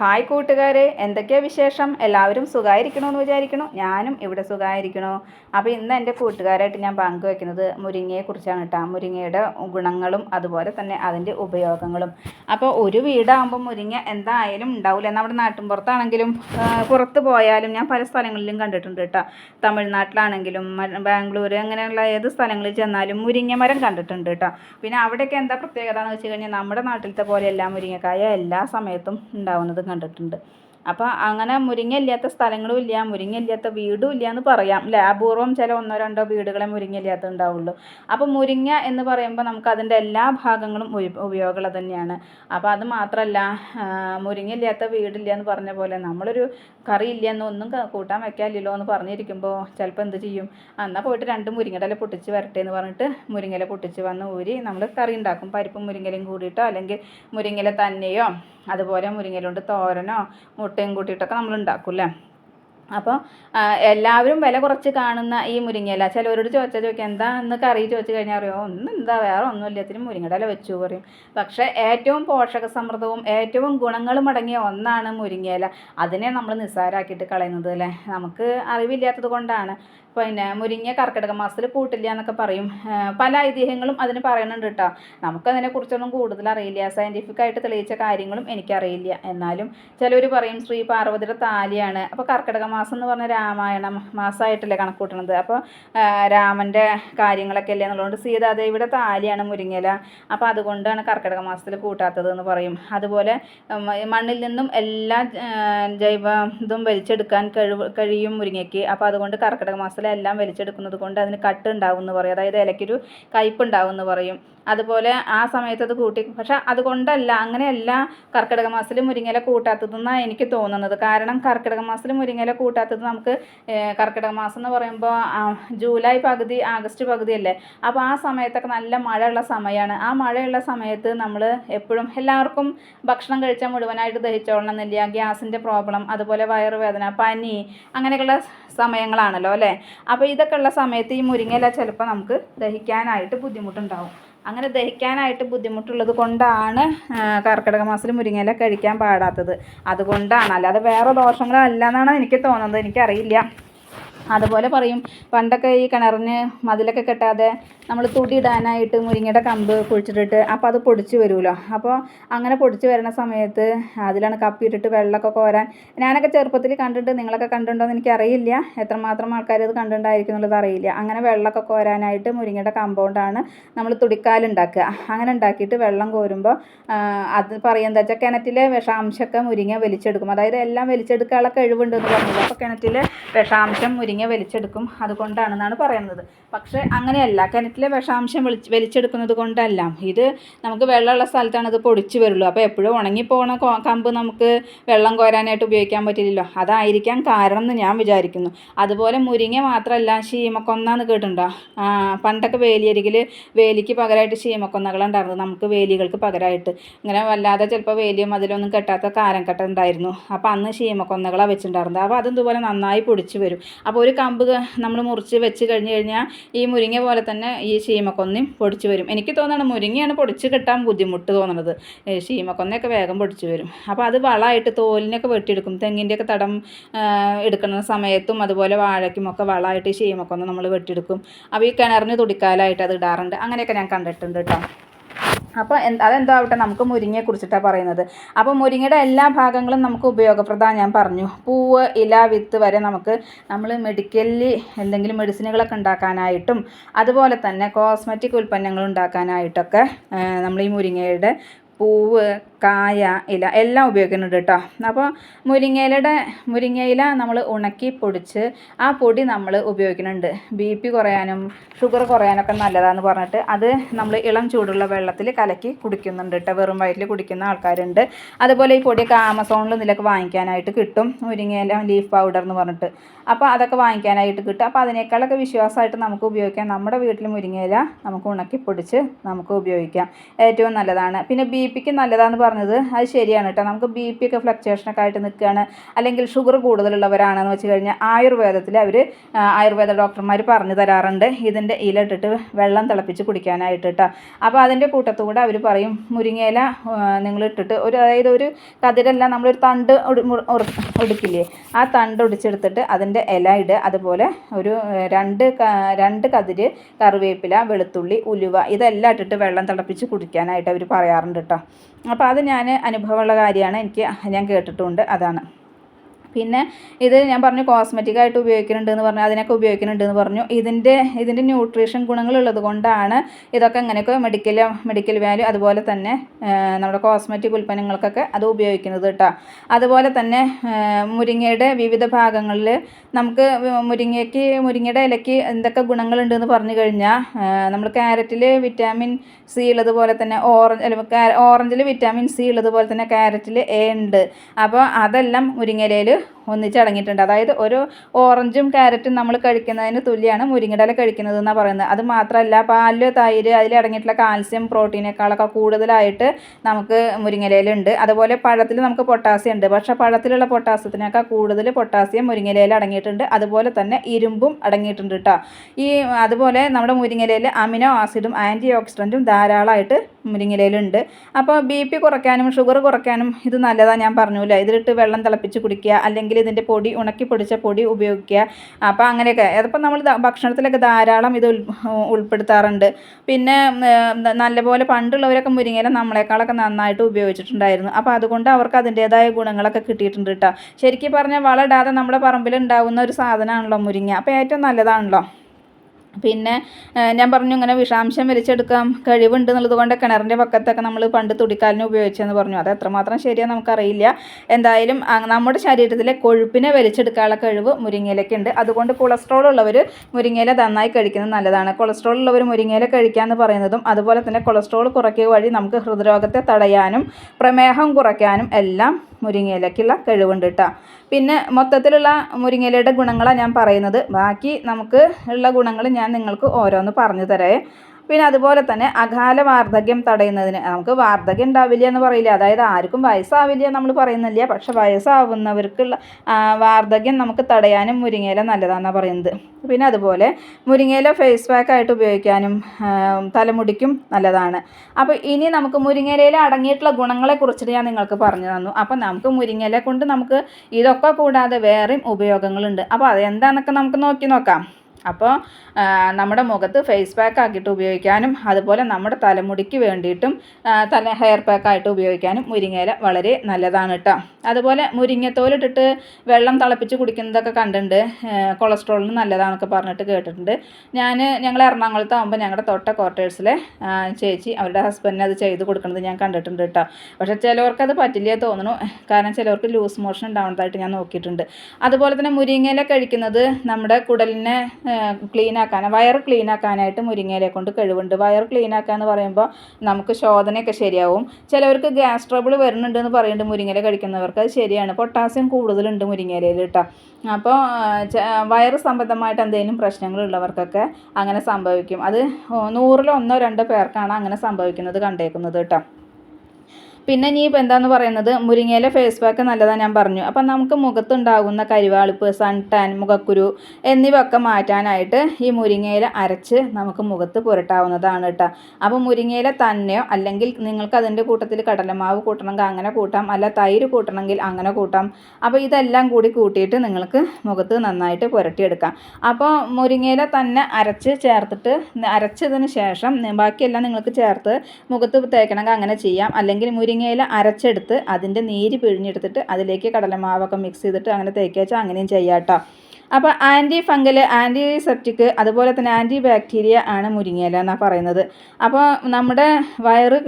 Hi കൂട്ടുകാരെ എന്തൊക്കെയാണ് വിശേഷം? എല്ലാവരും സുഖമായിരിക്കണമെന്ന് വിചാരിക്കണു. ഞാനും ഇവിടെ സുഖമായിരിക്കണു അപ്പോൾ ഇന്ന് എന്റെ കൂട്ടുകാരായിട്ട് ഞാൻ പങ്കുവെക്കുന്നത് മുരിങ്ങയെക്കുറിച്ചാണ് കേട്ടോ മുരിങ്ങയുടെ ഗുണങ്ങളും അതുപോലെ തന്നെ അതിന്റെ ഉപയോഗങ്ങളും. അപ്പോൾ ഒരു വീടാകുമ്പോൾ മുരിങ്ങ എന്തായാലും ഉണ്ടാവില്ല നമ്മുടെ നാട്ടിൻപുറത്താണെങ്കിലും പുറത്താണെങ്കിലും പുറത്ത് പോയാലും ഞാൻ പല സ്ഥലങ്ങളിലും കണ്ടിട്ടുണ്ട് കേട്ടോ തമിഴ്നാട്ടിലാണെങ്കിലും ബാംഗ്ലൂർ അങ്ങനെയുള്ള ഏത് സ്ഥലങ്ങളിൽ ചെന്നാലും മുരിങ്ങ മരം കണ്ടിട്ടുണ്ട് കേട്ടോ പിന്നെ അവിടെയൊക്കെ എന്താ പ്രത്യേകത എന്ന് വെച്ച് കഴിഞ്ഞാൽ നമ്മുടെ നാട്ടിലത്തെ പോലെയല്ല മുരിങ്ങക്കായ എല്ലാ സമയത്തും ഉണ്ടാവുന്നത്. കണ്ടിട്ടുണ്ട്. അപ്പോൾ അങ്ങനെ മുരിങ്ങ ഇല്ലാത്ത സ്ഥലങ്ങളും ഇല്ല മുരിങ്ങ ഇല്ലാത്ത വീടും ഇല്ല എന്ന് പറയാം. അല്ലേ അപൂർവം ചില ഒന്നോ രണ്ടോ വീടുകളെ മുരിങ്ങ ഇല്ലാത്ത ഉണ്ടാവുള്ളൂ. അപ്പോൾ മുരിങ്ങ എന്ന് പറയുമ്പോൾ നമുക്ക് അതിന്റെ എല്ലാ ഭാഗങ്ങളും ഉപ- ഉപയോഗമുള്ളത് തന്നെയാണ്. അപ്പോൾ അത് മാത്രമല്ല മുരിങ്ങ ഇല്ലാത്ത വീടില്ല എന്ന് പറഞ്ഞ പോലെ നമ്മളൊരു കറി ഇല്ല എന്ന് ഒന്നും കൂട്ടാൻ വെക്കാനില്ലല്ലോ എന്ന് പറഞ്ഞിരിക്കുമ്പോൾ ചിലപ്പോൾ എന്ത് ചെയ്യും? എന്നാൽ പോയിട്ട് രണ്ട് മുരിങ്ങടല പൊട്ടിച്ച് വരട്ടെ എന്ന് പറഞ്ഞിട്ട് മുരിങ്ങല പൊട്ടിച്ച് വന്ന് ഊരി നമ്മൾ കറി ഉണ്ടാക്കും. പരിപ്പും മുരിങ്ങലും കൂടിയിട്ടോ അല്ലെങ്കിൽ മുരിങ്ങല തന്നെയോ അതുപോലെ മുരിങ്ങലുണ്ട് കൊണ്ട് തോരനോ മുട്ടയും കൂട്ടിയിട്ടൊക്കെ നമ്മൾ ഉണ്ടാക്കും അല്ലേ അപ്പോൾ എല്ലാവരും വില കുറച്ച് കാണുന്ന ഈ മുരിങ്ങയില. ചിലവരോട് ചോദിച്ചാൽ ചോദിക്കാം എന്താ എന്ന് കറി? ചോദിച്ചു കഴിഞ്ഞാൽ അറിയോ ഒന്നും എന്താ വേറെ ഒന്നുമില്ല ഇത്തിരി മുരിങ്ങയുടെ ഇല വെച്ചു പറയും. പക്ഷേ ഏറ്റവും പോഷക സമൃദ്ധവും ഏറ്റവും ഗുണങ്ങളും അടങ്ങിയ ഒന്നാണ് മുരിങ്ങയില. അതിനെ നമ്മൾ നിസ്സാരാക്കിയിട്ട് കളയുന്നത് അല്ലേ നമുക്ക് അറിവില്ലാത്തത് കൊണ്ടാണ്. പിന്നെ മുരിങ്ങ കർക്കിടക മാസത്തിൽ കൂട്ടില്ല എന്നൊക്കെ പറയും. പല ഐതിഹ്യങ്ങളും അതിന് പറയുന്നുണ്ട് കേട്ടോ. നമുക്കതിനെക്കുറിച്ചൊന്നും കൂടുതൽ അറിയില്ല. സയന്റിഫിക് ആയിട്ട് തെളിയിച്ച കാര്യങ്ങളും എനിക്കറിയില്ല. എന്നാലും ചിലവർ പറയും ശ്രീ പാർവതിയുടെ താലിയാണ്. അപ്പോൾ കർക്കിടക മാസം എന്ന് പറഞ്ഞാൽ രാമായണം മാസമായിട്ടല്ലേ കണക്ക് കൂട്ടണത് അപ്പോൾ രാമന്റെ കാര്യങ്ങളൊക്കെ അല്ലേ എന്നുള്ളതുകൊണ്ട് സീതാദേവിയുടെ താലിയാണ് മുരിങ്ങല അപ്പോൾ അതുകൊണ്ടാണ് കർക്കിടക മാസത്തിൽ കൂട്ടാത്തത് എന്ന് പറയും. അതുപോലെ മണ്ണിൽ നിന്നും എല്ലാ ജൈവ ഇതും വലിച്ചെടുക്കാൻ കഴിവ് കഴിയും മുരിങ്ങയ്ക്ക്. അപ്പോൾ അതുകൊണ്ട് കർക്കിടക മാസത്തിൽ എല്ലാം വലിച്ചെടുക്കുന്നത് കൊണ്ട് അതിന് കട്ട് ഉണ്ടാവും എന്ന് പറയും. അതായത് ഇലക്കൊരു കയ്പ് ഉണ്ടാവും എന്ന് പറയും. അതുപോലെ ആ സമയത്ത് അത് കൂട്ടി പക്ഷെ അതുകൊണ്ടല്ല അങ്ങനെയല്ല കർക്കിടക മാസത്തിൽ മുരിങ്ങല കൂട്ടാത്തതെന്നാണ് എനിക്ക് തോന്നുന്നത്. കാരണം കർക്കിടക മാസത്തിൽ മുരിങ്ങയില കൂട്ടാത്തത് നമുക്ക് കർക്കിടക മാസം എന്ന് പറയുമ്പോൾ ജൂലൈ പകുതി ആഗസ്റ്റ് പകുതി അല്ലേ അപ്പോൾ ആ സമയത്തൊക്കെ നല്ല മഴയുള്ള സമയമാണ്. ആ മഴയുള്ള സമയത്ത് നമ്മൾ എപ്പോഴും എല്ലാവർക്കും ഭക്ഷണം കഴിച്ചാൽ മുഴുവനായിട്ട് ദഹിച്ചോളണം എന്നില്ല ഗ്യാസിന്റെ പ്രോബ്ലം അതുപോലെ വയറുവേദന പനി അങ്ങനെയൊക്കെയുള്ള സമയങ്ങളാണല്ലോ അല്ലേ? അപ്പോൾ ഇതൊക്കെ ഉള്ള സമയത്ത് ഈ മുരിങ്ങയില ചിലപ്പോൾ നമുക്ക് ദഹിക്കാനായിട്ട് ബുദ്ധിമുട്ടുണ്ടാവും. അങ്ങനെ ദഹിക്കാനായിട്ട് ബുദ്ധിമുട്ടുള്ളത് കൊണ്ടാണ് കർക്കിടക മാസത്തിൽ മുരിങ്ങയില കഴിക്കാൻ പാടാത്തത്. അതുകൊണ്ടാണ്. അല്ലാതെ വേറെ ദോഷങ്ങളല്ല എന്നാണ് എനിക്ക് തോന്നുന്നത്. എനിക്കറിയില്ല. അതുപോലെ പറയും പണ്ടൊക്കെ ഈ കിണറിന് മതിലൊക്കെ കെട്ടാതെ നമ്മൾ തുടി ഇടാനായിട്ട് മുരിങ്ങയുടെ കമ്പ് കുഴിച്ചിട്ടിട്ട് അപ്പോൾ അത് പൊടിച്ച് വരുമല്ലോ അപ്പോൾ അങ്ങനെ പൊടിച്ച് വരുന്ന സമയത്ത് അതിലാണ് കപ്പിയിട്ടിട്ട് വെള്ളമൊക്കെ കോരാൻ ഞാനൊക്കെ ചെറുപ്പത്തിൽ കണ്ടിട്ട് നിങ്ങളൊക്കെ കണ്ടിട്ടുണ്ടോ എന്ന് എനിക്കറിയില്ല. എത്രമാത്രം ആൾക്കാർ ഇത് കണ്ടിട്ടുണ്ടായിരിക്കും എന്നുള്ളത് അറിയില്ല. അങ്ങനെ വെള്ളമൊക്കെ കോരാനായിട്ട് മുരിങ്ങയുടെ കമ്പൗണ്ടാണ് നമ്മൾ തുടിക്കാലുണ്ടാക്കുക. അങ്ങനെ ഉണ്ടാക്കിയിട്ട് വെള്ളം കോരുമ്പോൾ അത് പറയുന്നത് വെച്ചാൽ കിണറ്റിലെ വിഷാംശമൊക്കെ മുരിങ്ങ വലിച്ചെടുക്കും. അതായത് എല്ലാം വലിച്ചെടുക്കാനുള്ള കഴിവുണ്ട് എന്ന് പറഞ്ഞത് അപ്പോൾ കിണറ്റിലെ വിഷാംശം മുരിങ്ങ വലിച്ചെടുക്കും. അതുകൊണ്ടാണെന്നാണ് പറയുന്നത്. പക്ഷേ അങ്ങനെയല്ല. കിണറ്റിലെ വിഷാംശം വലിച്ച് വലിച്ചെടുക്കുന്നത് കൊണ്ടല്ല. ഇത് നമുക്ക് വെള്ളമുള്ള സ്ഥലത്താണ് ഇത് പൊടിച്ച് വരുള്ളൂ. അപ്പോൾ എപ്പോഴും ഉണങ്ങിപ്പോണ കമ്പ് നമുക്ക് വെള്ളം കോരാനായിട്ട് ഉപയോഗിക്കാൻ പറ്റില്ലല്ലോ. അതായിരിക്കാം കാരണം എന്ന് ഞാൻ വിചാരിക്കുന്നു. അതുപോലെ മുരിങ്ങ മാത്രമല്ല ശീമക്കൊന്നാന്ന് കേട്ടിട്ടുണ്ടോ? പണ്ടൊക്കെ വേലിയരികിൽ വേലിക്ക് പകരമായിട്ട് ശീമക്കൊന്നകളുണ്ടായിരുന്നു നമുക്ക് വേലികൾക്ക് പകരമായിട്ട് ഇങ്ങനെ വല്ലാതെ ചിലപ്പോൾ വേലിയും അതിലൊന്നും കെട്ടാത്ത കാരം കെട്ട ഉണ്ടായിരുന്നു. അപ്പോൾ അന്ന് ശീമക്കൊന്നകളാണ് വെച്ചിട്ടുണ്ടായിരുന്നത്. അപ്പോൾ അതും ഇതുപോലെ നന്നായി പൊടിച്ച് വരും. അപ്പോൾ ഒരു കമ്പ് നമ്മൾ മുറിച്ച് വെച്ച് കഴിഞ്ഞ് കഴിഞ്ഞാൽ ഈ മുരിങ്ങ പോലെ തന്നെ ശീമക്കൊന്നയും പൊടിച്ച് വരും. എനിക്ക് തോന്നുന്നത് മുരിങ്ങയാണ് പൊടിച്ച് കിട്ടാൻ ബുദ്ധിമുട്ട് തോന്നുന്നത് ഏ, ശീമക്കൊന്നയൊക്കെ വേഗം പൊടിച്ച് വരും. അപ്പോൾ അത് വളമായിട്ട് തോലിനൊക്കെ വെട്ടിയെടുക്കും. തെങ്ങിന്റെയൊക്കെ തടം എടുക്കുന്ന സമയത്തും അതുപോലെ വാഴയ്ക്കും ഒക്കെ വളമായിട്ട് ഈ ശീമക്കൊന്ന നമ്മൾ വെട്ടിയെടുക്കും. അപ്പോൾ ഈ കിണറിന് തുടിക്കാലായിട്ട് അത് ഇടാറുണ്ട്. അങ്ങനെയൊക്കെ ഞാൻ കണ്ടിട്ടുണ്ട് കേട്ടോ അപ്പോൾ അതെന്തോ ആവട്ടെ നമുക്ക് മുരിങ്ങയെ കുറിച്ചിട്ടാണ് പറയുന്നത്. അപ്പോൾ മുരിങ്ങയുടെ എല്ലാ ഭാഗങ്ങളും നമുക്ക് ഉപയോഗപ്രദമാണ് ഞാൻ പറഞ്ഞു. പൂവ് ഇല വിത്ത് വരെ നമുക്ക് നമ്മൾ മെഡിക്കലി എന്തെങ്കിലും മെഡിസിനുകളൊക്കെ ഉണ്ടാക്കാനായിട്ടും അതുപോലെ തന്നെ കോസ്മെറ്റിക് ഉൽപ്പന്നങ്ങൾ ഉണ്ടാക്കാനായിട്ടൊക്കെ നമ്മൾ ഈ മുരിങ്ങയുടെ പൂവ് കായ ഇല എല്ലാം ഉപയോഗിക്കുന്നുണ്ട് കേട്ടോ. അപ്പോൾ മുരിങ്ങയിലയുടെ മുരിങ്ങയില നമ്മൾ ഉണക്കി പൊടിച്ച് ആ പൊടി നമ്മൾ ഉപയോഗിക്കുന്നുണ്ട്. ബി പി കുറയാനും ഷുഗർ കുറയാനൊക്കെ നല്ലതാണെന്ന് പറഞ്ഞിട്ട് അത് നമ്മൾ ഇളം ചൂടുള്ള വെള്ളത്തിൽ കലക്കി കുടിക്കുന്നുണ്ട് കേട്ടോ. വെറും വയറ്റിൽ കുടിക്കുന്ന ആൾക്കാരുണ്ട്. അതുപോലെ ഈ പൊടിയൊക്കെ ആമസോണിൽ ഇതിലൊക്കെ വാങ്ങിക്കാനായിട്ട് കിട്ടും. മുരിങ്ങയില ലീഫ് പൗഡർ എന്ന് പറഞ്ഞിട്ട്. അപ്പോൾ അതൊക്കെ വാങ്ങിക്കാനായിട്ട് കിട്ടും. അപ്പോൾ അതിനേക്കാളൊക്കെ വിശ്വാസമായിട്ട് നമുക്ക് ഉപയോഗിക്കാം. നമ്മുടെ വീട്ടിൽ മുരിങ്ങയില നമുക്ക് ഉണക്കി പൊടിച്ച് നമുക്ക് ഉപയോഗിക്കാം. ഏറ്റവും നല്ലതാണ്. പിന്നെ ബി പിക്ക് നല്ലതാന്ന് പറഞ്ഞത് അത് ശരിയാണ് കേട്ടോ. നമുക്ക് ബി പി ഒക്കെ ഫ്ലക്ച്വേഷനൊക്കെ ആയിട്ട് നിൽക്കുകയാണ്. അല്ലെങ്കിൽ ഷുഗർ കൂടുതലുള്ളവരാണെന്ന് വെച്ച് കഴിഞ്ഞാൽ ആയുർവേദത്തിൽ അവർ ആയുർവേദ ഡോക്ടർമാർ പറഞ്ഞു തരാറുണ്ട്. ഇതിന്റെ ഇല ഇട്ടിട്ട് വെള്ളം തിളപ്പിച്ച് കുടിക്കാനായിട്ട് കേട്ടോ. അപ്പോൾ അതിന്റെ കൂട്ടത്തുകൂടെ അവർ പറയും മുരിങ്ങയില നിങ്ങൾ ഇട്ടിട്ട് ഒരു അതായത് ഒരു കതിരല്ല നമ്മളൊരു തണ്ട് ഒടുക്കില്ലേ? ആ തണ്ട് ഒടിച്ചെടുത്തിട്ട് അതിന്റെ ഇല ഇടുക അതുപോലെ ഒരു രണ്ട് രണ്ട് കതിര് കറിവേപ്പില വെളുത്തുള്ളി ഉലുവ ഇതെല്ലാം ഇട്ടിട്ട് വെള്ളം തിളപ്പിച്ച് കുടിക്കാനായിട്ട് അവർ പറയാറുണ്ട് കേട്ടോ. അപ്പോൾ അത് ഞാൻ അനുഭവമുള്ള കാര്യമാണ്. എനിക്ക് ഞാൻ കേട്ടിട്ടുണ്ട്. അതാണ്. പിന്നെ ഇത് ഞാൻ പറഞ്ഞു കോസ്മെറ്റിക്കായിട്ട് ഉപയോഗിക്കുന്നുണ്ട് എന്ന് പറഞ്ഞു അതിനൊക്കെ ഉപയോഗിക്കുന്നുണ്ട് എന്ന് പറഞ്ഞു. ഇതിന്റെ ഇതിന്റെ ന്യൂട്രീഷൻ ഗുണങ്ങളുള്ളത് കൊണ്ടാണ് ഇതൊക്കെ ഇങ്ങനെയൊക്കെ മെഡിക്കൽ മെഡിക്കൽ വാല്യൂ അതുപോലെ തന്നെ നമ്മുടെ കോസ്മെറ്റിക് ഉൽപ്പന്നങ്ങൾക്കൊക്കെ അത് ഉപയോഗിക്കുന്നത് കേട്ടോ അതുപോലെ തന്നെ മുരിങ്ങയുടെ വിവിധ ഭാഗങ്ങളിൽ നമുക്ക് മുരിങ്ങയ്ക്ക് മുരിങ്ങയുടെ ഇലയ്ക്ക് എന്തൊക്കെ ഗുണങ്ങളുണ്ട് എന്ന് പറഞ്ഞു കഴിഞ്ഞാൽ നമ്മൾ ക്യാരറ്റിൽ വിറ്റാമിൻ സി ഉള്ളതുപോലെ തന്നെ ഓറഞ്ച് ഓറഞ്ചിൽ വിറ്റാമിൻ സി ഉള്ളതുപോലെ തന്നെ ക്യാരറ്റിൽ എ ഉണ്ട്. അപ്പോൾ അതെല്ലാം മുരിങ്ങയിലയിൽ ഒന്നിച്ചടങ്ങിയിട്ടുണ്ട്. അതായത് ഒരു ഓറഞ്ചും ക്യാരറ്റും നമ്മൾ കഴിക്കുന്നതിന് തുല്യമാണ് മുരിങ്ങയില കഴിക്കുന്നത് എന്നാണ് പറയുന്നത്. അത് മാത്രമല്ല പാൽ തൈര് അതിലടങ്ങിയിട്ടുള്ള കാൽസ്യം പ്രോട്ടീനേക്കാളൊക്കെ കൂടുതലായിട്ട് നമുക്ക് മുരിങ്ങലയിലുണ്ട് അതുപോലെ പഴത്തിൽ നമുക്ക് പൊട്ടാസ്യം ഉണ്ട്. പക്ഷേ പഴത്തിലുള്ള പൊട്ടാസ്യത്തിനേക്കാൾ കൂടുതൽ പൊട്ടാസ്യം മുരിങ്ങലയിൽ അടങ്ങിയിട്ടുണ്ട്. അതുപോലെ തന്നെ ഇരുമ്പും അടങ്ങിയിട്ടുണ്ട് കേട്ടോ ഈ അതുപോലെ നമ്മുടെ മുരിങ്ങലയിൽ അമിനോ ആസിഡും ആന്റി ഓക്സിഡന്റും ധാരാളമായിട്ട് മുരിങ്ങലയിലുണ്ട് അപ്പോൾ ബി പി കുറയ്ക്കാനും ഷുഗർ കുറയ്ക്കാനും ഇത് നല്ലതാണ് ഞാൻ പറഞ്ഞില്ല? ഇതിലിട്ട് വെള്ളം തിളപ്പിച്ച് കുടിക്കുക അല്ലെങ്കിൽ ഇതിന്റെ പൊടി ഉണക്കി പൊടിച്ച പൊടി ഉപയോഗിക്കുക. അപ്പോൾ അങ്ങനെയൊക്കെ. അതിപ്പോൾ നമ്മൾ ഭക്ഷണത്തിലൊക്കെ ധാരാളം ഇത് ഉൾപ്പെടുത്താറുണ്ട്. പിന്നെ നല്ലപോലെ പണ്ടുള്ളവരൊക്കെ മുരിങ്ങയില നമ്മളെക്കാളൊക്കെ നന്നായിട്ട് ഉപയോഗിച്ചിട്ടുണ്ടായിരുന്നു. അപ്പോൾ അതുകൊണ്ട് അവർക്ക് അതിന്റേതായ ഗുണങ്ങളൊക്കെ കിട്ടിയിട്ടുണ്ട് കേട്ടോ. ശരിക്കും പറഞ്ഞാൽ വളമിടാതെ നമ്മുടെ പറമ്പിൽ ഉണ്ടാകുന്ന ഒരു സാധനമാണല്ലോ മുരിങ്ങ. അപ്പോൾ ഏറ്റവും നല്ലതാണല്ലോ. പിന്നെ ഞാൻ പറഞ്ഞു ഇങ്ങനെ വിഷാംശം വലിച്ചെടുക്കാം കഴിവുണ്ട് എന്നുള്ളത് കൊണ്ട് കിണറിന്റെ പക്കത്തൊക്കെ നമ്മൾ പണ്ട് തുടിക്കാലിന് ഉപയോഗിച്ചെന്ന് പറഞ്ഞു. അത് എത്രമാത്രം ശരിയാണ് നമുക്കറിയില്ല. എന്തായാലും നമ്മുടെ ശരീരത്തിലെ കൊഴുപ്പിനെ വലിച്ചെടുക്കാനുള്ള കഴിവ് മുരിങ്ങയിലൊക്കെ ഉണ്ട്. അതുകൊണ്ട് കൊളസ്ട്രോൾ ഉള്ളവർ മുരിങ്ങയില നന്നായി കഴിക്കുന്നത് നല്ലതാണ്. കൊളസ്ട്രോൾ ഉള്ളവർ മുരിങ്ങയില കഴിക്കുക എന്ന് പറയുന്നതും അതുപോലെ തന്നെ കൊളസ്ട്രോൾ കുറയ്ക്കുക വഴി നമുക്ക് ഹൃദ്രോഗത്തെ തടയാനും പ്രമേഹം കുറയ്ക്കാനും എല്ലാം മുരിങ്ങയിലക്കുള്ള കഴിവുണ്ട് കേട്ടോ പിന്നെ മൊത്തത്തിലുള്ള മുരിങ്ങയിലയുടെ ഗുണങ്ങളാണ് ഞാൻ പറയുന്നത്. ബാക്കി നമുക്ക് ഉള്ള ഗുണങ്ങൾ ഞാൻ നിങ്ങൾക്ക് ഓരോന്ന് പറഞ്ഞു തരേ. പിന്നെ അതുപോലെ തന്നെ അകാല വാർദ്ധക്യം തടയുന്നതിന് നമുക്ക് വാർദ്ധക്യം ഉണ്ടാവില്ല എന്ന് പറയില്ല. അതായത് ആർക്കും വയസ്സാവില്ല നമ്മൾ പറയുന്നില്ല. പക്ഷെ വയസ്സാവുന്നവർക്കുള്ള വാർദ്ധക്യം നമുക്ക് തടയാനും മുരിങ്ങയില നല്ലതാണെന്നാണ് പറയുന്നത്. പിന്നെ അതുപോലെ മുരിങ്ങയില ഫേസ് പാക്കായിട്ട് ഉപയോഗിക്കാനും തലമുടിക്കും നല്ലതാണ്. അപ്പോൾ ഇനി നമുക്ക് മുരിങ്ങയിലയിൽ അടങ്ങിയിട്ടുള്ള ഗുണങ്ങളെ കുറിച്ചിട്ട് ഞാൻ നിങ്ങൾക്ക് പറഞ്ഞു തന്നു. അപ്പോൾ നമുക്ക് മുരിങ്ങയില കൊണ്ട് നമുക്ക് ഇതൊക്കെ കൂടാതെ വേറെയും ഉപയോഗങ്ങളുണ്ട്. അപ്പോൾ അതെന്താണെന്നൊക്കെ നമുക്ക് നോക്കി നോക്കാം. അപ്പോൾ നമ്മുടെ മുഖത്ത് ഫേസ് പാക്ക് ആക്കിയിട്ട് ഉപയോഗിക്കാനും അതുപോലെ നമ്മുടെ തലമുടിക്ക് വേണ്ടിയിട്ടും തല ഹെയർ പാക്ക് ആയിട്ട് ഉപയോഗിക്കാനും മുരിങ്ങയില വളരെ നല്ലതാണ് കേട്ടോ അതുപോലെ മുരിങ്ങത്തോലിട്ടിട്ട് വെള്ളം തിളപ്പിച്ച് കുടിക്കുന്നതൊക്കെ കണ്ടിട്ടുണ്ട്. കൊളസ്ട്രോളിന് നല്ലതാണെന്നൊക്കെ പറഞ്ഞിട്ട് കേട്ടിട്ടുണ്ട്. ഞാൻ ഞങ്ങൾ എറണാകുളത്ത് ആകുമ്പോൾ ഞങ്ങളുടെ തൊട്ട ക്വാർട്ടേഴ്സിലെ ചേച്ചി അവരുടെ ഹസ്ബൻഡിന് അത് ചെയ്ത് കൊടുക്കുന്നത് ഞാൻ കണ്ടിട്ടുണ്ട് കേട്ടോ പക്ഷേ അത് പറ്റില്ല തോന്നുന്നു കാരണം ചിലവർക്ക് ലൂസ് മോഷൻ ഉണ്ടാവുന്നതായിട്ട് ഞാൻ നോക്കിയിട്ടുണ്ട്. അതുപോലെ തന്നെ മുരിങ്ങയില കഴിക്കുന്നത് നമ്മുടെ കുടലിനെ ക്ലീൻ ആക്കാൻ വയർ ക്ലീൻ ആക്കാനായിട്ട് മുരിങ്ങയിലെ കൊണ്ട് കഴിവുണ്ട്. വയർ ക്ലീൻ ആക്കുക എന്ന് പറയുമ്പോൾ നമുക്ക് ശോധനയൊക്കെ ശരിയാവും. ചിലവർക്ക് ഗ്യാസ് ട്രബിൾ വരുന്നുണ്ട് എന്ന് പറയുന്നുണ്ട് മുരിങ്ങയില കഴിക്കുന്നവർക്ക്. അത് ശരിയാണ്. പൊട്ടാസ്യം കൂടുതലുണ്ട് മുരിങ്ങയിലയിൽ കേട്ടോ അപ്പോൾ വയറ് സംബന്ധമായിട്ട് എന്തെങ്കിലും പ്രശ്നങ്ങളുള്ളവർക്കൊക്കെ അങ്ങനെ സംഭവിക്കും. അത് നൂറിലൊന്നോ രണ്ടോ പേർക്കാണ് അങ്ങനെ സംഭവിക്കുന്നത് കണ്ടേക്കുന്നത് കേട്ടോ പിന്നെ ഇനി ഇപ്പോൾ എന്താന്ന് പറയുന്നത്? മുരിങ്ങയിലെ ഫേസ് പാക്ക് നല്ലതാണ് ഞാൻ പറഞ്ഞു. അപ്പം നമുക്ക് മുഖത്തുണ്ടാകുന്ന കരിവാളിപ്പ് സൺ ടാൻ മുഖക്കുരു എന്നിവയൊക്കെ മാറ്റാനായിട്ട് ഈ മുരിങ്ങയില അരച്ച് നമുക്ക് മുഖത്ത് പുരട്ടാവുന്നതാണ് കേട്ടോ. അപ്പോൾ മുരിങ്ങയില തന്നെയോ അല്ലെങ്കിൽ നിങ്ങൾക്ക് അതിന്റെ കൂട്ടത്തിൽ കടലമാവ് കൂട്ടണമെങ്കിൽ അങ്ങനെ കൂട്ടാം അല്ല തൈര് കൂട്ടണമെങ്കിൽ അങ്ങനെ കൂട്ടാം. അപ്പോൾ ഇതെല്ലാം കൂടി കൂട്ടിയിട്ട് നിങ്ങൾക്ക് മുഖത്ത് നന്നായിട്ട് പുരട്ടിയെടുക്കാം. അപ്പോൾ മുരിങ്ങയില തന്നെ അരച്ച് ചേർത്തിട്ട് അരച്ചതിന് ശേഷം ബാക്കിയെല്ലാം നിങ്ങൾക്ക് ചേർത്ത് മുഖത്ത് തേക്കണമെങ്കിൽ അങ്ങനെ ചെയ്യാം. അല്ലെങ്കിൽ മുരിങ്ങ മുരിങ്ങയില അരച്ചെടുത്ത് അതിന്റെ നീര് പിഴിഞ്ഞെടുത്തിട്ട് അതിലേക്ക് കടലമാവൊക്കെ മിക്സ് ചെയ്തിട്ട് അങ്ങനെ തേക്കുക വെച്ചാൽ അങ്ങനെയും ചെയ്യാം കേട്ടോ അപ്പോൾ ആന്റി ഫംഗൽ ആന്റിസെപ്റ്റിക് അതുപോലെ തന്നെ ആന്റി ബാക്ടീരിയ ആണ് മുരിങ്ങയില എന്നാണ് പറയുന്നത്. അപ്പോൾ നമ്മുടെ വയറ്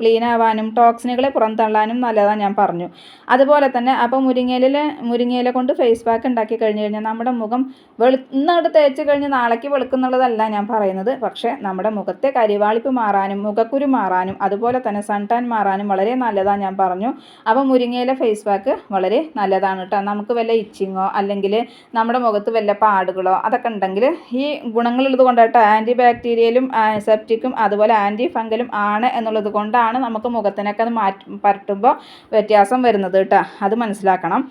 ക്ലീൻ ആവാനും ടോക്സിനുകളെ പുറന്തള്ളാനും നല്ലതാണ് ഞാൻ പറഞ്ഞു. അതുപോലെ തന്നെ അപ്പോൾ മുരിങ്ങയില മുരിങ്ങയില കൊണ്ട് ഫേസ് പാക്ക് ഉണ്ടാക്കി കഴിഞ്ഞ് കഴിഞ്ഞാൽ നമ്മുടെ മുഖം വെളു തേച്ച് കഴിഞ്ഞ് നാളേക്ക് വെളുക്കുന്നുള്ളതല്ല ഞാൻ പറയുന്നത്. പക്ഷേ നമ്മുടെ മുഖത്തെ കരിവാളിപ്പ് മാറാനും മുഖക്കുരു മാറാനും അതുപോലെ തന്നെ സൺടാൻ മാറാനും വളരെ നല്ലതാണ് ഞാൻ പറഞ്ഞു. അപ്പോൾ മുരിങ്ങയില ഫേസ് പാക്ക് വളരെ നല്ലതാണ് കേട്ടോ. നമുക്ക് വല്ല ഇച്ചിങ്ങോ അല്ലെങ്കിൽ നമ്മുടെ മുഖത്ത് വല്ല പാടുകളോ അതൊക്കെ ഉണ്ടെങ്കിൽ ഈ ഗുണങ്ങളുള്ളത് കൊണ്ടാട്ടോ ആന്റി ബാക്ടീരിയലും സെപ്റ്റിക്കും അതുപോലെ ആന്റി ഫംഗലും ആണ് എന്നുള്ളത് കൊണ്ടാണ് നമുക്ക് മുഖത്തിനൊക്കെ അത് മാറ്റി പരട്ടുമ്പോൾ വ്യത്യാസം വരുന്നത് കേട്ടോ. അത് മനസ്സിലാക്കണം.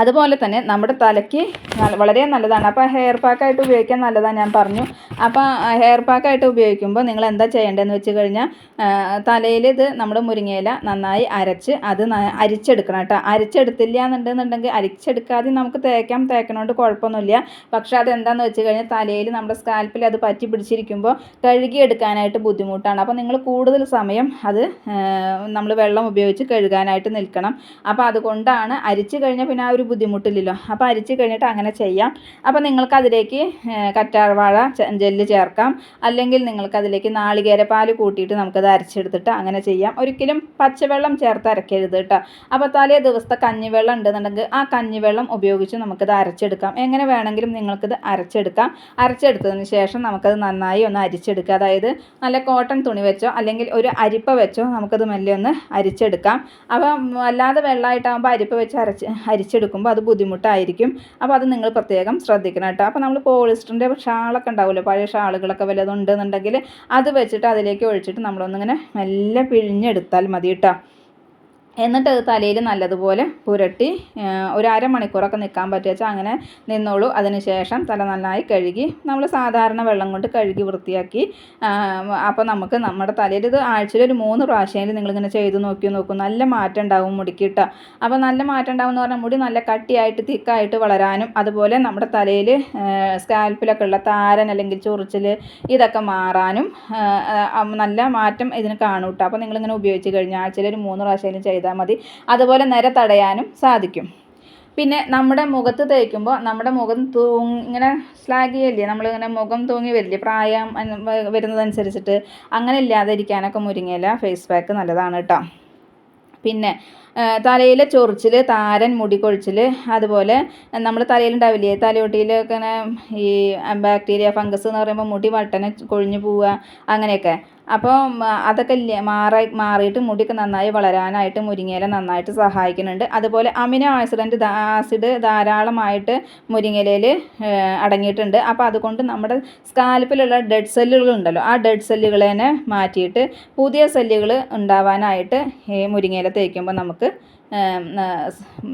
അതുപോലെ തന്നെ നമ്മുടെ തലയ്ക്ക് വളരെ നല്ലതാണ്. അപ്പോൾ ഹെയർ പാക്കായിട്ട് ഉപയോഗിക്കാൻ നല്ലതാണ് ഞാൻ പറഞ്ഞു. അപ്പോൾ ഹെയർ പാക്കായിട്ട് ഉപയോഗിക്കുമ്പോൾ നിങ്ങൾ എന്താ ചെയ്യേണ്ടതെന്ന് വെച്ച് കഴിഞ്ഞാൽ തലയിൽ ഇത് നമ്മുടെ മുരിങ്ങയില നന്നായി അരച്ച് അത് അരിച്ചെടുക്കണം കേട്ടോ. അരിച്ചെടുത്തില്ല എന്നുണ്ടെന്നുണ്ടെങ്കിൽ അരിച്ചെടുക്കാതെ നമുക്ക് തേക്കാം തേക്കണോണ്ട് കുഴപ്പമൊന്നുമില്ല. പക്ഷേ അതെന്താണെന്ന് വെച്ച് കഴിഞ്ഞാൽ തലയിൽ നമ്മുടെ സ്കാൽപ്പിൽ അത് പറ്റി പിടിച്ചിരിക്കുമ്പോൾ കഴുകിയെടുക്കാനായിട്ട് ബുദ്ധിമുട്ടാണ്. അപ്പോൾ നിങ്ങൾ കൂടുതൽ സമയം അത് നമ്മൾ വെള്ളം ഉപയോഗിച്ച് കഴുകാനായിട്ട് നിൽക്കണം. അപ്പോൾ അതുകൊണ്ടാണ് അരിച്ച് കഴിഞ്ഞാൽ പിന്നെ ആ ഒരു ബുദ്ധിമുട്ടില്ലല്ലോ. അപ്പോൾ അരിച്ച് കഴിഞ്ഞിട്ട് അങ്ങനെ ചെയ്യാം. അപ്പോൾ നിങ്ങൾക്ക് അതിലേക്ക് കറ്റാർവാഴ ജെല്ല് ചേർക്കാം. അല്ലെങ്കിൽ നിങ്ങൾക്ക് അതിലേക്ക് നാളികേരപ്പാൽ കൂട്ടിയിട്ട് നമുക്കത് അരച്ചെടുത്തിട്ട് അങ്ങനെ ചെയ്യാം. ഒരിക്കലും പച്ചവെള്ളം ചേർത്ത് അരക്കരുത് കേട്ടോ. അപ്പോൾ തലേ ദിവസത്തെ കഞ്ഞിവെള്ളം ഉണ്ടെന്നുണ്ടെങ്കിൽ ആ കഞ്ഞിവെള്ളം ഉപയോഗിച്ച് നമുക്കത് അരച്ചെടുക്കാം. എങ്ങനെ വേണമെങ്കിലും നിങ്ങൾക്കത് അരച്ചെടുക്കാം. അരച്ചെടുത്തതിന് ശേഷം നമുക്കത് നന്നായി ഒന്ന് അരിച്ചെടുക്കുക. അതായത് നല്ല കോട്ടൺ തുണി വെച്ചോ അല്ലെങ്കിൽ ഒരു അരിപ്പ വെച്ചോ നമുക്കത് മെല്ലെ ഒന്ന് അരിച്ചെടുക്കാം. അപ്പം അല്ലാതെ വെള്ളമായിട്ടാകുമ്പോൾ അരിപ്പ വെച്ച് അരച്ച് അരിച്ചെടുക്കുമ്പോൾ അത് ബുദ്ധിമുട്ടായിരിക്കും. അപ്പോൾ അത് നിങ്ങൾ പ്രത്യേകം ശ്രദ്ധിക്കണം കേട്ടോ. അപ്പോൾ നമ്മൾ പോളിസ്റ്ററിന്റെ ഷാളൊക്കെ ഉണ്ടാവുമല്ലോ പഴയ ഷാളുകളൊക്കെ വല്ലതും ഉണ്ടെന്നുണ്ടെങ്കിൽ അത് വെച്ചിട്ട് അതിലേക്ക് ഒഴിച്ചിട്ട് നമ്മളൊന്നിങ്ങനെ മെല്ലെ പിഴിഞ്ഞെടുത്താൽ മതി കേട്ടോ. എന്നിട്ട് അത് തലയിൽ നല്ലതുപോലെ പുരട്ടി ഒരു അരമണിക്കൂറൊക്കെ നിൽക്കാൻ പറ്റുക അങ്ങനെ നിന്നോളൂ. അതിന് ശേഷം തല നന്നായി കഴുകി നമ്മൾ സാധാരണ വെള്ളം കൊണ്ട് കഴുകി വൃത്തിയാക്കി അപ്പോൾ നമുക്ക് നമ്മുടെ തലയിൽ ഇത് ആഴ്ചയിൽ ഒരു മൂന്ന് പ്രാവശ്യം നിങ്ങളിങ്ങനെ ചെയ്ത് നോക്കി നോക്കും. നല്ല മാറ്റം ഉണ്ടാവും മുടിക്കിട്ട അപ്പോൾ നല്ല മാറ്റം ഉണ്ടാവും എന്ന് പറഞ്ഞാൽ മുടി നല്ല കട്ടിയായിട്ട് തിക്കായിട്ട് വളരാനും അതുപോലെ നമ്മുടെ തലയിൽ സ്കാൽപ്പിലൊക്കെ ഉള്ള താരൻ അല്ലെങ്കിൽ ചൊറിച്ചിൽ ഇതൊക്കെ മാറാനും നല്ല മാറ്റം ഇതിന് കാണൂട്ടോ അപ്പോൾ നിങ്ങളിങ്ങനെ ഉപയോഗിച്ച് കഴിഞ്ഞാൽ ആഴ്ചയിൽ ഒരു മൂന്ന് പ്രാവശ്യം ചെയ്ത് ചെയ്താൽ മതി. അതുപോലെ നിര തടയാനും സാധിക്കും. പിന്നെ നമ്മുടെ മുഖത്ത് തേക്കുമ്പോൾ നമ്മുടെ മുഖം തൂങ്ങി ഇങ്ങനെ സ്ലാഗിയല്ലേ നമ്മളിങ്ങനെ മുഖം തൂങ്ങി വരില്ലേ? പ്രായം വരുന്നതനുസരിച്ചിട്ട് അങ്ങനെ ഇല്ലാതിരിക്കാനൊക്കെ മുരിങ്ങയില ഫേസ് പാക്ക് നല്ലതാണ് കേട്ടോ പിന്നെ തലയിലെ ചൊറിച്ചിൽ താരൻ മുടി കൊഴിച്ചിൽ അതുപോലെ നമ്മൾ തലയിലുണ്ടാവില്ലേ? തലയോട്ടിയിലൊക്കെ ഈ ബാക്ടീരിയ ഫംഗസ് എന്ന് പറയുമ്പോൾ മുടി വട്ടനെ കൊഴിഞ്ഞു പോവുക അങ്ങനെയൊക്കെ. അപ്പോൾ അതൊക്കെ മാറി മാറിയിട്ട് മുടിയൊക്കെ നന്നായി വളരാനായിട്ട് മുരിങ്ങയില നന്നായിട്ട് സഹായിക്കുന്നുണ്ട്. അതുപോലെ അമിനോ ആസിഡന്റ് ആസിഡ് ധാരാളമായിട്ട് മുരിങ്ങയിലയിൽ അടങ്ങിയിട്ടുണ്ട്. അപ്പോൾ അതുകൊണ്ട് നമ്മുടെ സ്കാൽപ്പിലുള്ള ഡെഡ് സെല്ലുകൾ ഉണ്ടല്ലോ ആ ഡെഡ് സെല്ലുകളെ മാറ്റിയിട്ട് പുതിയ സെല്ലുകൾ ഉണ്ടാവാനായിട്ട് ഈ മുരിങ്ങയില തേക്കുമ്പോൾ നമുക്ക്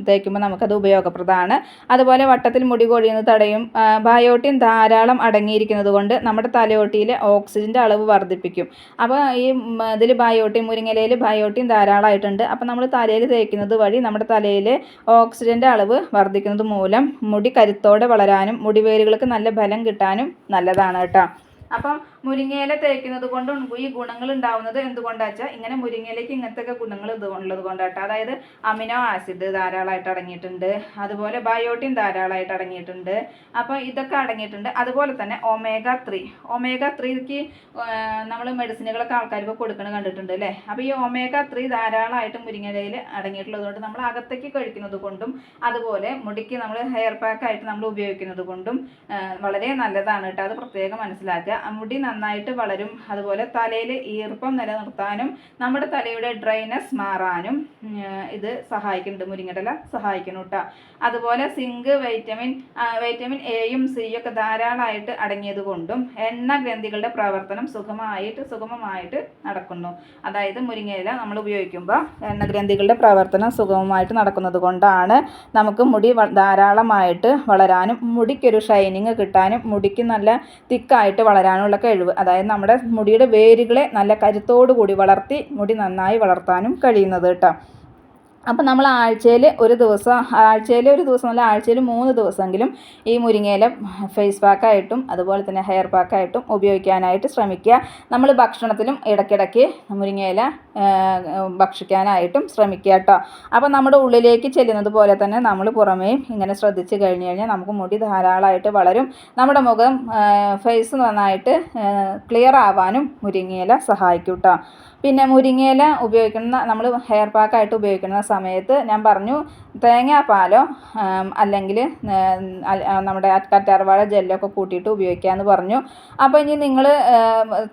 തേക്കുമ്പോൾ നമുക്കത് ഉപയോഗപ്രദമാണ്. അതുപോലെ വട്ടത്തിൽ മുടി കൊഴിയുന്നത് തടയും ബയോട്ടിൻ ധാരാളം അടങ്ങിയിരിക്കുന്നത് കൊണ്ട് നമ്മുടെ തലയോട്ടിയിലെ ഓക്സിജന്റെ അളവ് വർദ്ധിപ്പിക്കും. അപ്പോൾ ഈ ഇതിൽ ബയോട്ടിൻ മുരിങ്ങലയിൽ ബയോട്ടിൻ ധാരാളമായിട്ടുണ്ട്. അപ്പോൾ നമ്മൾ തലയിൽ തേക്കുന്നത് വഴി നമ്മുടെ തലയിൽ ഓക്സിജന്റെ അളവ് വർദ്ധിക്കുന്നത് മൂലം മുടി കരുത്തോടെ വളരാനും മുടിവേരുകൾക്ക് നല്ല ബലം കിട്ടാനും നല്ലതാണ് കേട്ടോ. അപ്പം മുരിങ്ങയില തേക്കുന്നത് കൊണ്ട് ഈ ഗുണങ്ങൾ ഉണ്ടാവുന്നത് എന്തുകൊണ്ടാച്ചാൽ ഇങ്ങനെ മുരിങ്ങയിലേക്ക് ഇങ്ങനത്തെ ഗുണങ്ങൾ ഇത് ഉള്ളത് കൊണ്ടാട്ടോ. അതായത് അമിനോ ആസിഡ് ധാരാളമായിട്ട് അടങ്ങിയിട്ടുണ്ട്. അതുപോലെ ബയോട്ടിൻ ധാരാളമായിട്ട് അടങ്ങിയിട്ടുണ്ട്. അപ്പോൾ ഇതൊക്കെ അടങ്ങിയിട്ടുണ്ട്. അതുപോലെ തന്നെ ഒമേഗ ത്രീ. ഒമേഗ ത്രീക്ക് നമ്മൾ മെഡിസിനുകളൊക്കെ ആൾക്കാർക്ക് കൊടുക്കണ കണ്ടിട്ടുണ്ട് അല്ലേ? അപ്പോൾ ഈ ഒമേഗ ത്രീ ധാരാളമായിട്ട് മുരിങ്ങയിലയിൽ അടങ്ങിയിട്ടുള്ളതുകൊണ്ട് നമ്മൾ അകത്തേക്ക് കഴിക്കുന്നത് കൊണ്ടും അതുപോലെ മുടിക്ക് നമ്മൾ ഹെയർ പാക്കായിട്ട് നമ്മൾ ഉപയോഗിക്കുന്നത് കൊണ്ടും വളരെ നല്ലതാണ് കേട്ടോ. അത് പ്രത്യേകം മനസ്സിലാക്കുക. മുടി നന്നായിട്ട് വളരും. അതുപോലെ തലയിൽ ഈർപ്പം നിലനിർത്താനും നമ്മുടെ തലയുടെ ഡ്രൈനസ് മാറാനും ഇത് സഹായിക്കുന്നുണ്ട്. മുരിങ്ങടല സഹായിക്കുന്നു കേട്ടോ അതുപോലെ സിങ്ക് വൈറ്റമിൻ വൈറ്റമിൻ എയും സിയും ഒക്കെ ധാരാളമായിട്ട് അടങ്ങിയത് കൊണ്ടും എണ്ണ ഗ്രന്ഥികളുടെ പ്രവർത്തനം സുഖമായിട്ട് സുഗമമായിട്ട് നടക്കുന്നു. അതായത് മുരിങ്ങയില നമ്മൾ ഉപയോഗിക്കുമ്പോൾ എണ്ണ ഗ്രന്ഥികളുടെ പ്രവർത്തനം സുഗമമായിട്ട് നടക്കുന്നത് കൊണ്ടാണ് നമുക്ക് മുടി ധാരാളമായിട്ട് വളരാനും മുടിക്കൊരു ഷൈനിങ് കിട്ടാനും മുടിക്ക് നല്ല തിക്കായിട്ട് വളരാനുള്ള കഴിവ് അതായത് നമ്മുടെ മുടിയുടെ വേരുകളെ നല്ല കരുത്തോടു കൂടി വളർത്തി മുടി നന്നായി വളർത്താനും കഴിയുന്നത് കേട്ടോ അപ്പം നമ്മൾ ആഴ്ചയിൽ ഒരു ദിവസം ആഴ്ചയിൽ ഒരു ദിവസം അല്ല ആഴ്ചയിൽ മൂന്ന് ദിവസമെങ്കിലും ഈ മുരിങ്ങയില ഫേസ് പാക്കായിട്ടും അതുപോലെ തന്നെ ഹെയർ പാക്കായിട്ടും ഉപയോഗിക്കാനായിട്ട് ശ്രമിക്കുക. നമ്മൾ ഭക്ഷണത്തിലും ഇടയ്ക്കിടയ്ക്ക് മുരിങ്ങയില ഭക്ഷിക്കാനായിട്ടും ശ്രമിക്കുക കേട്ടോ. അപ്പം നമ്മുടെ ഉള്ളിലേക്ക് ചെല്ലുന്നത് പോലെ തന്നെ നമ്മൾ പുറമേയും ഇങ്ങനെ ശ്രദ്ധിച്ച് കഴിഞ്ഞ് കഴിഞ്ഞാൽ നമുക്ക് മുടി ധാരാളമായിട്ട് വളരും. നമ്മുടെ മുഖം ഫേസ് നന്നായിട്ട് ക്ലിയർ ആവാനും മുരിങ്ങയില സഹായിക്കും കേട്ടോ. പിന്നെ മുരിങ്ങയില ഉപയോഗിക്കുന്ന നമ്മൾ ഹെയർ പാക്കായിട്ട് ഉപയോഗിക്കുന്ന സമയത്ത് ഞാൻ പറഞ്ഞു തേങ്ങാപ്പാലോ അല്ലെങ്കിൽ നമ്മുടെ കറ്റാർവാഴ ജെല്ലൊക്കെ കൂട്ടിയിട്ട് ഉപയോഗിക്കാമെന്ന് പറഞ്ഞു. അപ്പോൾ ഇനി നിങ്ങൾ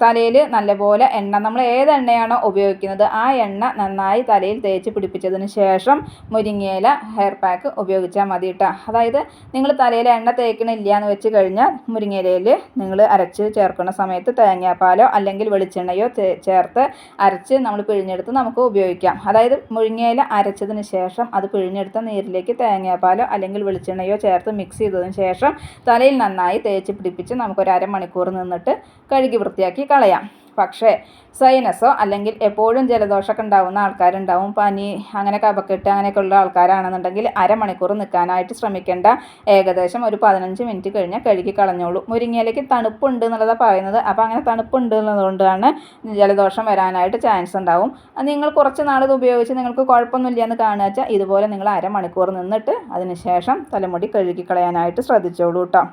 തലയിൽ നല്ലപോലെ എണ്ണ നമ്മൾ ഏത് എണ്ണയാണോ ഉപയോഗിക്കുന്നത് ആ എണ്ണ നന്നായി തലയിൽ തേച്ച് പിടിപ്പിച്ചതിന് ശേഷം മുരിങ്ങയില ഹെയർ പാക്ക് ഉപയോഗിച്ചാൽ മതി കേട്ടോ അതായത് നിങ്ങൾ തലയിൽ എണ്ണ തേക്കണില്ല എന്ന് വെച്ച് കഴിഞ്ഞാൽ മുരിങ്ങയിലയിൽ നിങ്ങൾ അരച്ച് ചേർക്കുന്ന സമയത്ത് തേങ്ങാപ്പാലോ അല്ലെങ്കിൽ വെളിച്ചെണ്ണയോ ചേർത്ത് അരച്ച് നമ്മൾ പിഴിഞ്ഞെടുത്ത് നമുക്ക് ഉപയോഗിക്കാം. അതായത് മുരിങ്ങയില അരച്ചതിന് ശേഷം അത് പിഴിഞ്ഞെടുത്ത നീരിലേക്ക് തേങ്ങാപ്പാലോ അല്ലെങ്കിൽ വെളിച്ചെണ്ണയോ ചേർത്ത് മിക്സ് ചെയ്തതിന് ശേഷം തലയിൽ നന്നായി തേച്ച് പിടിപ്പിച്ച് നമുക്കൊരു അരമണിക്കൂർ നിന്നിട്ട് കഴുകി വൃത്തിയാക്കി കളയാം. പക്ഷേ സൈനസോ അല്ലെങ്കിൽ എപ്പോഴും ജലദോഷമൊക്കെ ഉണ്ടാവുന്ന ആൾക്കാരുണ്ടാവും. പനി അങ്ങനെ കപക്കെട്ട് അങ്ങനെയൊക്കെ ഉള്ള ആൾക്കാരാണെന്നുണ്ടെങ്കിൽ അരമണിക്കൂർ നിൽക്കാനായിട്ട് ശ്രമിക്കേണ്ട ഏകദേശം ഒരു പതിനഞ്ച് മിനിറ്റ് കഴിഞ്ഞാൽ കഴുകി കളഞ്ഞോളൂ. മുരിങ്ങയിലേക്ക് തണുപ്പുണ്ട് എന്നുള്ളതാണ് പറയുന്നത്. അപ്പോൾ അങ്ങനെ തണുപ്പുണ്ട് എന്നതുകൊണ്ടാണ് ജലദോഷം വരാനായിട്ട് ചാൻസ് ഉണ്ടാവും. നിങ്ങൾ കുറച്ച് നാൾ ഇത് ഉപയോഗിച്ച് നിങ്ങൾക്ക് കുഴപ്പമൊന്നുമില്ല എന്ന് കാണുക വെച്ചാൽ ഇതുപോലെ നിങ്ങൾ അരമണിക്കൂർ നിന്നിട്ട് അതിനുശേഷം തലമുടി കഴുകി കളയാനായിട്ട് ശ്രദ്ധിച്ചോളൂ കേട്ടോ.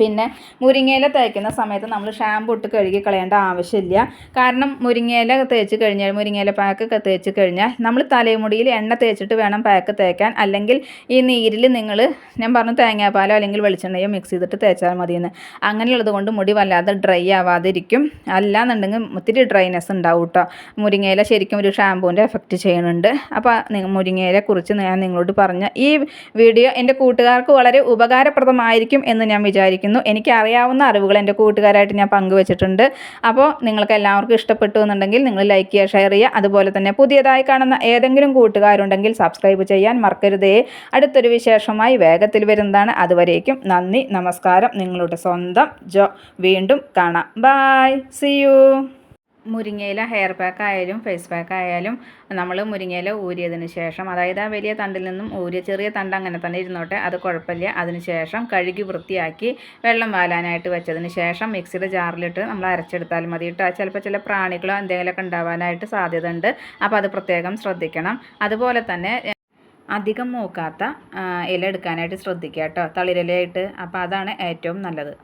പിന്നെ മുരിങ്ങയില തേക്കുന്ന സമയത്ത് നമ്മൾ ഷാമ്പു ഇട്ട് കഴുകി കളയേണ്ട ആവശ്യമില്ല. കാരണം മുരിങ്ങയില തേച്ച് കഴിഞ്ഞാൽ മുരിങ്ങയില പാക്ക് തേച്ച് കഴിഞ്ഞാൽ നമ്മൾ തലമുടിയിൽ എണ്ണ തേച്ചിട്ട് വേണം പാക്ക് തേക്കാൻ. അല്ലെങ്കിൽ ഈ നീരിൽ നിങ്ങൾ ഞാൻ പറഞ്ഞു തേങ്ങാപ്പാലോ അല്ലെങ്കിൽ വെളിച്ചെണ്ണയോ മിക്സ് ചെയ്തിട്ട് തേച്ചാൽ മതിയെന്ന്. അങ്ങനെയുള്ളത് കൊണ്ട് മുടി വല്ലാതെ ഡ്രൈ ആവാതിരിക്കും. അല്ലാന്നുണ്ടെങ്കിൽ ഒത്തിരി ഡ്രൈനെസ് ഉണ്ടാവും കേട്ടോ മുരിങ്ങയില ശരിക്കും ഒരു ഷാമ്പൂവിന്റെ എഫക്റ്റ് ചെയ്യുന്നുണ്ട്. അപ്പോൾ മുരിങ്ങയിലെ കുറിച്ച് ഞാൻ നിങ്ങളോട് പറഞ്ഞ ഈ വീഡിയോ എന്റെ കൂട്ടുകാർക്ക് വളരെ ഉപകാരപ്രദമായിരിക്കും എന്ന് ഞാൻ വിചാരിക്കുന്നു. വിചാരിക്കുന്നു. എനിക്കറിയാവുന്ന അറിവുകൾ എന്റെ കൂട്ടുകാരായിട്ട് ഞാൻ പങ്കുവച്ചിട്ടുണ്ട്. അപ്പോൾ നിങ്ങൾക്ക് എല്ലാവർക്കും ഇഷ്ടപ്പെട്ടു എന്നുണ്ടെങ്കിൽ നിങ്ങൾ ലൈക്ക് ചെയ്യുക ഷെയർ ചെയ്യുക. അതുപോലെ തന്നെ പുതിയതായി കാണുന്ന ഏതെങ്കിലും കൂട്ടുകാരുണ്ടെങ്കിൽ സബ്സ്ക്രൈബ് ചെയ്യാൻ മറക്കരുതേ. അടുത്തൊരു വിശേഷമായി വേഗത്തിൽ വരുന്നതാണ്. അതുവരേക്കും നന്ദി നമസ്കാരം. നിങ്ങളുടെ സ്വന്തം ജോ. വീണ്ടും കാണാം. ബായ് സി യു മുരിങ്ങയില ഹെയർ പാക്ക് ആയാലും ഫേസ് പാക്ക് ആയാലും നമ്മൾ മുരിങ്ങയില ഊരിയതിന് ശേഷം അതായത് ആ വലിയ തണ്ടിൽ നിന്നും ഊരിയ ചെറിയ തണ്ട് അങ്ങനെ തന്നെ ഇരുന്നോട്ടെ അത് കുഴപ്പമില്ല. അതിന് ശേഷം കഴുകി വൃത്തിയാക്കി വെള്ളം വാലാനായിട്ട് വെച്ചതിന് ശേഷം മിക്സിയുടെ ജാറിലിട്ട് നമ്മൾ അരച്ചെടുത്താൽ മതി കേട്ടോ. ചിലപ്പോൾ ചില പ്രാണികളോ എന്തെങ്കിലുമൊക്കെ ഉണ്ടാവാനായിട്ട് സാധ്യത ഉണ്ട് അപ്പോൾ അത് പ്രത്യേകം ശ്രദ്ധിക്കണം. അതുപോലെ തന്നെ അധികം മൂക്കാത്ത ഇല എടുക്കാനായിട്ട് ശ്രദ്ധിക്കുക കേട്ടോ. തളിരിലയായിട്ട്. അപ്പോൾ അതാണ് ഏറ്റവും നല്ലത്.